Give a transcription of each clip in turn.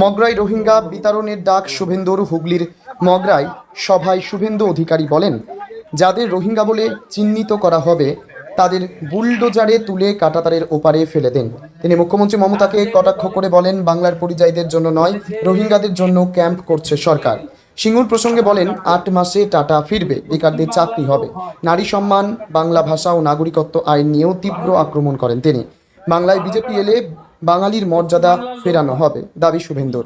মগরাই রোহিঙ্গা বিতরণের ডাক শুভেন্দুর হুগলির মগরাই সভায় শুভেন্দু অধিকারী বলেন, যাদের রোহিঙ্গা বলে চিহ্নিত করা হবে, তাদের বুলডোজারে তুলে কাটাতারের ওপারে ফেলে দেন। তিনি মুখ্যমন্ত্রী মমতাকে কটাক্ষ করে বলেন, বাংলার পরিযায়ীদের জন্য নয়, রোহিঙ্গাদের জন্য ক্যাম্প করছে সরকার। সিঙ্গুর প্রসঙ্গে বলেন, আট মাসে টাটা ফিরবে, বেকারদের চাকরি হবে। নারী সম্মান, বাংলা ভাষা ও নাগরিকত্ব আইন নিয়েও তীব্র আক্রমণ করেন তিনি। বাংলায় বিজেপি এলে বাঙালির মর্যাদা ফেরানো হবে দাবি শুভেন্দুর।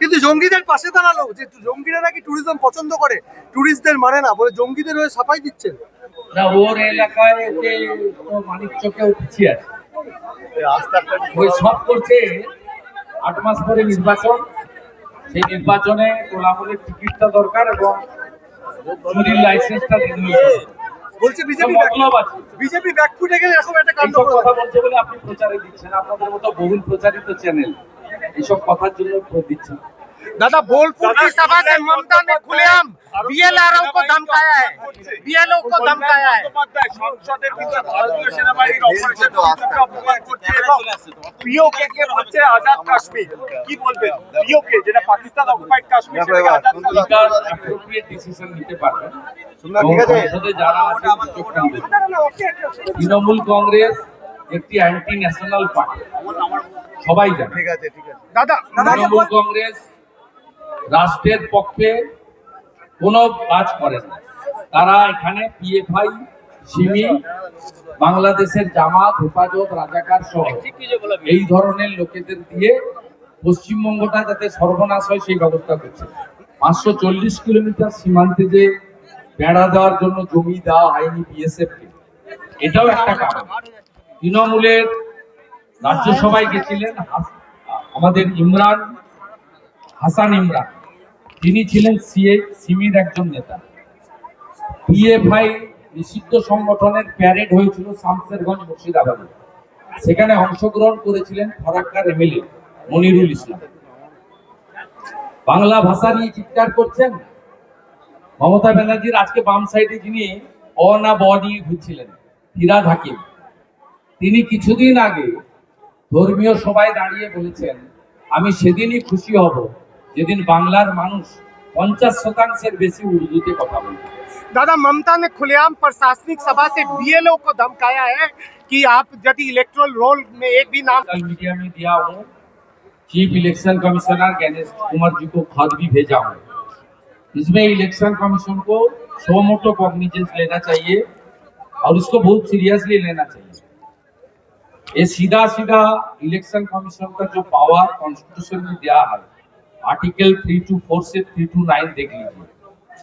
কিন্তু জঙ্গিদের পাশে দাঁড়াল যে জঙ্গিরা নাকি ট্যুরিজম পছন্দ করে ট্যুরিস্টদের মানে না বলে জঙ্গিদের হয়ে সাফাই দিচ্ছেন ওর এলাকায় আছে সব করছে আট মাস পরে নির্বাচন। সেই নির্বাচনে কোলাহলের টিকিটটা দরকার এবং চুরির লাইসেন্সটা রিনিউয়েশন বলছে বিজেপি বিজেপি ব্যাকফুটে গেলে এরকম একটা কাণ্ড কথা বলছে বলে আপনি প্রচারে দিচ্ছেন। আপনাদের মতো বহুল প্রচারিত চ্যানেল এইসব কথার জন্য দিচ্ছেন। दादा बोलपुर की सभा से ममता ने खुलेआम बीएलआरओ को धमकाया है बीएलओ को धमकाया है সংসদের ভিতরে ভারতীয় সেনাবাহিনীর অপারেশন সিঁদুরকে অপমান করছে এবং পিওকে কে বলছে আজাদ কাশ্মীর কি বলবেন পিওকে যেটা পাকিস্তান অকুপাইড কাশ্মীর সেটাকে Azad Kashmir speaker appropriate decision নিতে পারবেন এবং সংসদে যারা আছেন সুযোগ দেবেন তৃণমূল কংগ্রেস একটি অ্যান্টি ন্যাশনাল পার্টি সবাই জানে ঠিক আছে ঠিক আছে দাদা তৃণমূল কংগ্রেস রাষ্ট্রের পক্ষে কোনো কাজ করে না। তারা এখানে পিএফআই সিমি বাংলাদেশের জামাত, হেফাজত, রাজাকার সহ এই ধরনের লোকেদের দিয়ে পশ্চিমবঙ্গটা যাতে সর্বনাশ হয় সেই ব্যবস্থা করছে। পাঁচশো চল্লিশ কিলোমিটার সীমান্তে যে বেড়া দেওয়ার জন্য জমি দেওয়া হয়নি বিএসএফ কে, এটাও একটা কারণ। তৃণমূলের রাজ্যসভায় গেছিলেন আমাদের ইমরান, হাসান ইমরান। তিনি ছিলেন সিএ সিমির একজন নেতা। পিএফআই নিষিদ্ধ সংগঠনের প্যারেড হয়েছিল শামসেরগঞ্জ মুর্শিদাবাদে। সেখানে অংশগ্রহণ করেছিলেন ফরাক্কার এমএলএ মনিরুল ইসলাম। বাংলা ভাষা নিয়ে চিৎকার করছেন? মমতা ব্যানার্জির আজকে বাম সাইডে যিনি অ না ব নিয়ে ঘুরছিলেন, ফিরাদ হাকিম। তিনি কিছুদিন আগে ধর্মীয় সভায় দাঁড়িয়ে বলেছেন, আমি সেদিনই খুশি হব। যেদিন বাংলার মানুষ পঞ্চাশ শতাংশের বেশি উর্দুতে কথা বলবে दादा ममता ने खुलेआम प्रशासनिक सभा से बीएलओ को धमकाया है कि आप यदि इलेक्ट्रल रोल में एक भी नाम सोशल मीडिया में दिया हूँ chief election commissioner Ganesh Kumar ji को खत भी भेजा हूँ इसमें इलेक्शन कमीशन को सो मोटो कॉग्निजेंस लेना चाहिए और इसको बहुत सीरियसली लेना चाहिए ये सीधा सीधा इलेक्शन कमीशन का जो पावर कॉन्स्टिट्यूशन में दिया है आर्टिकल थ्री टू फोर से थ्री टू नाइन देख लीजिए।